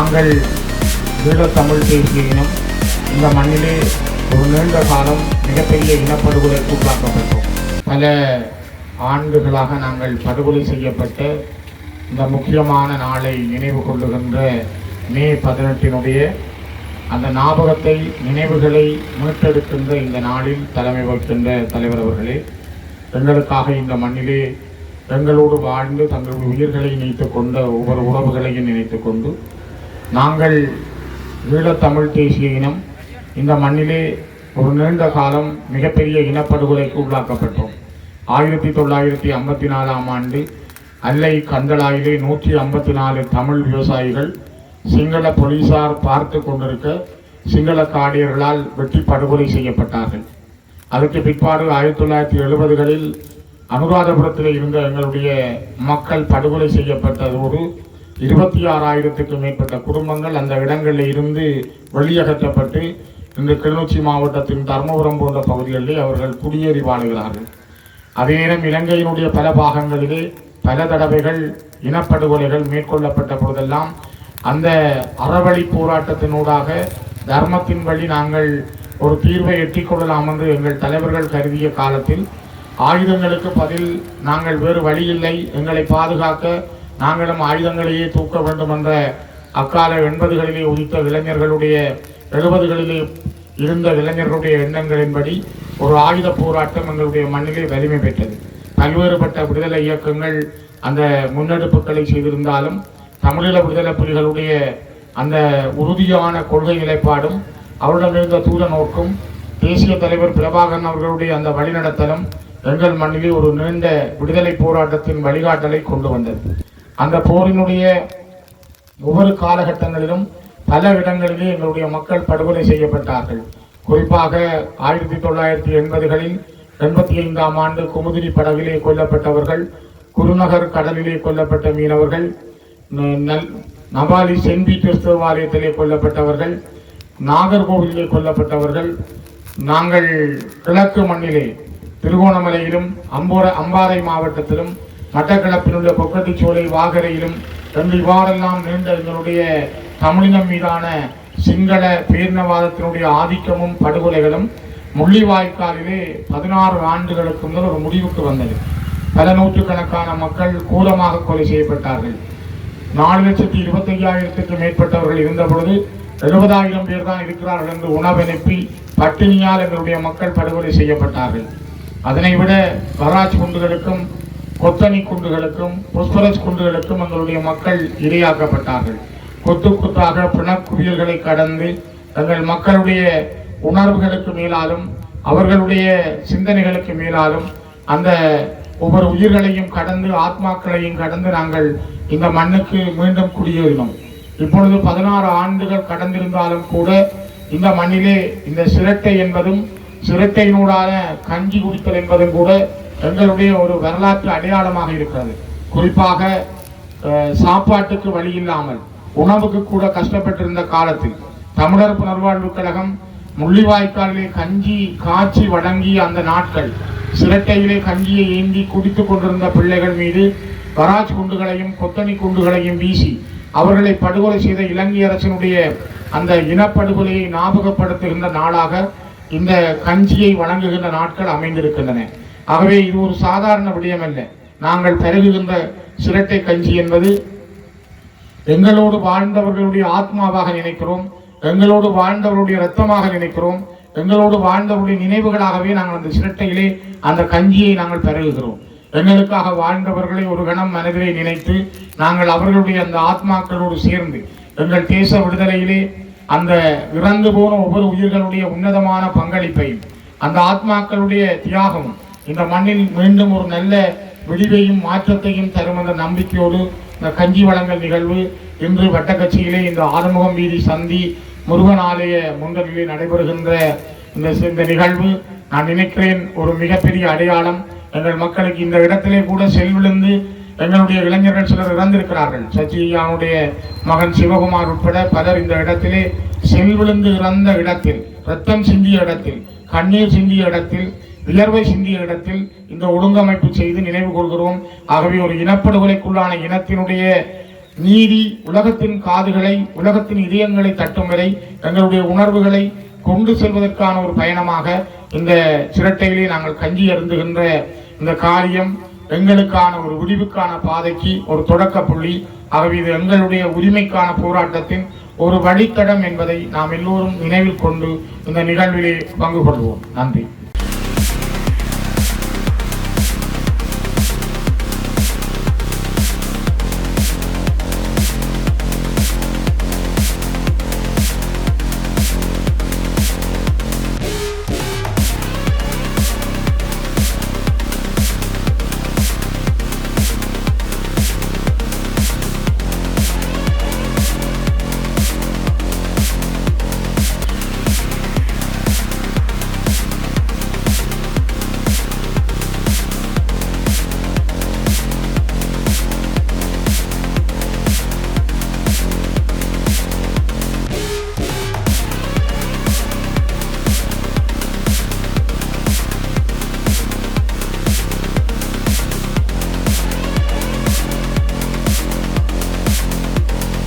நாங்கள் ஈழத்தமிழ் தேசிய இனம் இந்த மண்ணிலே ஒரு நீண்ட காலம் மிகப்பெரிய இனப்படுகொலைக்கு உள்ளாக்கப்பட்டோம் பல ஆண்டுகளாக நாங்கள் படுகொலை செய்யப்பட்ட இந்த முக்கியமான நாளை நினைவு கொள்ளுகின்ற மே பதினெட்டினுடைய அந்த ஞாபகத்தை நினைவுகளை மீட்டெடுக்கின்ற இந்த நாளில் தலைமை வகிக்கின்ற தலைவர் அவர்களே எங்களுக்காக இந்த மண்ணிலே எங்களோடு வாழ்ந்து தங்களுடைய உயிர்களை நினைத்துக் கொண்ட ஒவ்வொரு உறவுகளையும் நினைத்து கொண்டு நாங்கள் ஈழத்தமிழ் தேசிய இனம். இந்த மண்ணிலே ஒரு நீண்ட காலம் மிகப்பெரிய இனப்படுகொலைக்கு உள்ளாக்கப்பட்டோம். ஆயிரத்தி தொள்ளாயிரத்தி ஐம்பத்தி நாலாம் ஆண்டு அல்லை கந்தளாயிலே நூற்றி ஐம்பத்தி நாலு தமிழ் விவசாயிகள் சிங்கள போலீசார் பார்த்து கொண்டிருக்க சிங்கள காடியர்களால் வெட்டி படுகொலை செய்யப்பட்டார்கள். அதற்கு பிற்பாடு ஆயிரத்தி தொள்ளாயிரத்தி எழுபதுகளில் அனுராதபுரத்தில் இருந்த எங்களுடைய மக்கள் படுகொலை செய்யப்பட்டதோடு இருபத்தி ஆறாயிரத்துக்கு மேற்பட்ட குடும்பங்கள் அந்த இடங்களில் இருந்து வெளியகற்றப்பட்டு இந்த கிளிநொச்சி மாவட்டத்தின் தர்மபுரம் போன்ற பகுதிகளிலே அவர்கள் குடியேறி வாழுகிறார்கள். அதே நேரம் இலங்கையினுடைய பல பாகங்களிலே பல தடவைகள் இனப்படுகொலைகள் மேற்கொள்ளப்பட்ட பொழுதெல்லாம் அந்த அறவழி போராட்டத்தினூடாக தர்மத்தின் வழி நாங்கள் ஒரு தீர்வை எட்டிக்கொள்ளலாம் என்று எங்கள் தலைவர்கள் கருதிய காலத்தில் ஆயுதங்களுக்கு பதில் நாங்கள் வேறு வழி இல்லை எங்களை பாதுகாக்க நாங்களும் ஆயுதங்களையே தூக்க வேண்டும் என்ற அக்கால எண்பதுகளிலே உதித்த இளைஞர்களுடைய எழுபதுகளிலே இருந்த இளைஞர்களுடைய எண்ணங்களின்படி ஒரு ஆயுத போராட்டம் எங்களுடைய மண்ணிலே வலிமை பெற்றது. பல்வேறுபட்ட விடுதலை இயக்கங்கள் அந்த முன்னெடுப்புகளை செய்திருந்தாலும் தமிழீழ விடுதலை புலிகளுடைய அந்த உறுதியான கொள்கை நிலைப்பாடும் அவரிடமிருந்த தூர நோக்கும் தேசிய தலைவர் பிரபாகரன் அவர்களுடைய அந்த வழிநடத்தலும் எங்கள் மண்ணிலே ஒரு நீண்ட விடுதலை போராட்டத்தின் வழிகாட்டலை கொண்டு வந்தது. அந்த போரினுடைய ஒவ்வொரு காலகட்டங்களிலும் பல இடங்களிலே எங்களுடைய மக்கள் படுகொலை செய்யப்பட்டார்கள். குறிப்பாக ஆயிரத்தி தொள்ளாயிரத்தி எண்பதுகளில் எண்பத்தி ஐந்தாம் ஆண்டு குமுதிரி படகிலே கொல்லப்பட்டவர்கள் குருநகர் கடலிலே கொல்லப்பட்ட மீனவர்கள் நபாலி நவாலி சென்ட் பீட்டர்ஸ் தேவாலயத்திலே கொல்லப்பட்டவர்கள் நாகர்கோவிலே கொல்லப்பட்டவர்கள் நாங்கள் கிழக்கு மண்ணிலே திருகோணமலையிலும் அம்போர அம்பாறை மாவட்டத்திலும் மட்டக்களப்பில் உள்ள கொக்கட்டிச்சோலை வாகரையிலும் ரெண்டு இவ்வாறெல்லாம் நீண்ட எங்களுடைய தமிழினம் மீதான சிங்கள பேரினவாதத்தினுடைய ஆதிக்கமும் படுகொலைகளும் முள்ளிவாய்க்காலிலே பதினாறு ஆண்டுகளுக்கு முதல் ஒரு முடிவுக்கு வந்தது. பல நூற்றுக்கணக்கான மக்கள் கூலமாக கொலை செய்யப்பட்டார்கள். நாலு லட்சத்தி இருபத்தி மேற்பட்டவர்கள் இருந்த பொழுது எழுபதாயிரம் பேர் தான் இருக்கிறார்கள் என்று உணவனுப்பி பட்டினியால் எங்களுடைய மக்கள் படுகொலை செய்யப்பட்டார்கள். அதனை விட வராஜ் குண்டுகளுக்கும் கொத்தனி குண்டுகளுக்கும் புஷ்பரஸ் குண்டுகளுக்கும் எங்களுடைய மக்கள் இரையாக்கப்பட்டார்கள். கொத்து கொத்தாக பிணக்குவியல்களை கடந்து தங்கள் மக்களுடைய உணர்வுகளுக்கு மேலாலும் அவர்களுடைய சிந்தனைகளுக்கு மேலாலும் அந்த ஒவ்வொரு உயிர்களையும் கடந்து ஆத்மாக்களையும் கடந்து நாங்கள் இந்த மண்ணுக்கு மீண்டும் குடியேறினோம். இப்பொழுது பதினாறு ஆண்டுகள் கடந்திருந்தாலும் கூட இந்த மண்ணிலே இந்த சிரட்டை என்பதும் சிரட்டையினூடான கஞ்சி குடித்தல் என்பதும் கூட எங்களுடைய ஒரு வரலாற்று அடையாளமாக இருக்கிறது. குறிப்பாக சாப்பாட்டுக்கு வழி இல்லாமல் உணவுக்கு கூட கஷ்டப்பட்டிருந்த காலத்தில் தமிழர் புனர்வாழ்வு கழகம் முள்ளிவாய்க்காலிலே கஞ்சி காய்ச்சி வழங்கிய அந்த நாட்கள் சிரட்டையிலே கஞ்சியை ஏந்தி குடித்துக் கொண்டிருந்த பிள்ளைகள் மீது பராஜ் குண்டுகளையும் கொத்தணி குண்டுகளையும் வீசி அவர்களை படுகொலை செய்த இலங்கை அரசினுடைய அந்த இனப்படுகொலையை ஞாபகப்படுத்துகின்ற நாளாக இந்த கஞ்சியை வழங்குகின்ற நாட்கள் அமைந்திருக்கின்றன. ஆகவே இது ஒரு சாதாரண விடயம் அல்ல நாங்கள் பெருகுகின்ற சிரட்டை கஞ்சி என்பது எங்களோடு வாழ்ந்தவர்களுடைய ஆத்மாவாக நினைக்கிறோம் எங்களோடு வாழ்ந்தவருடைய ரத்தமாக நினைக்கிறோம் எங்களோடு வாழ்ந்தவருடைய நினைவுகளாகவே நாங்கள் அந்த சிரட்டையிலே அந்த கஞ்சியை நாங்கள் பெருகுகிறோம். எங்களுக்காக வாழ்ந்தவர்களை ஒரு கணம் மனதிலே நினைத்து நாங்கள் அவர்களுடைய அந்த ஆத்மாக்களோடு சேர்ந்து எங்கள் தேச விடுதலையிலே அந்த இறந்து போன ஒவ்வொரு உயிர்களுடைய உன்னதமான பங்களிப்பையும் அந்த ஆத்மாக்களுடைய தியாகமும் இந்த மண்ணில் மீண்டும் ஒரு நல்ல விழிவையும் மாற்றத்தையும் தரும் என்ற நம்பிக்கையோடு இந்த கஞ்சி வழங்கல் நிகழ்வு. இன்று வட்டக்கட்சியிலே இந்த ஆறுமுகம் வீதி சந்தி முருகன் ஆலய முன்றலிலே நடைபெறுகின்ற இந்த இந்த நிகழ்வு. நான் நினைக்கிறேன் ஒரு மிகப்பெரிய அடையாளம். எங்கள் மக்களுக்கு இந்த இடத்திலே கூட செல்விழுந்து எங்களுடைய இளைஞர்கள் சிலர் இறந்திருக்கிறார்கள். சச்சியானுடைய மகன் சிவகுமார் உட்பட பலர் இந்த இடத்திலே செல்விழுந்து இறந்த இடத்தில் ரத்தம் சிந்திய இடத்தில் கண்ணீர் சிந்திய இடத்தில் வியர்வை சிந்திய இடத்தில் இந்த ஒழுங்கமைப்பு செய்து நினைவு கொள்கிறோம். ஆகவே ஒரு இனப்படுகொலைக்குள்ளான இனத்தினுடைய நீதி உலகத்தின் காதுகளை உலகத்தின் இதயங்களை தட்டும் வரை எங்களுடைய உணர்வுகளை கொண்டு செல்வதற்கான ஒரு பயணமாக இந்த சிரட்டையிலே நாங்கள் கஞ்சி அருந்துகின்ற இந்த காரியம் எங்களுக்கான ஒரு விடிவுக்கான பாதைக்கு ஒரு தொடக்க புள்ளி. ஆகவே இது எங்களுடைய உரிமைக்கான போராட்டத்தின் ஒரு வழித்தடம் என்பதை நாம் எல்லோரும் நினைவில் கொண்டு இந்த நிகழ்விலே பங்கு கொள்வோம் நன்றி.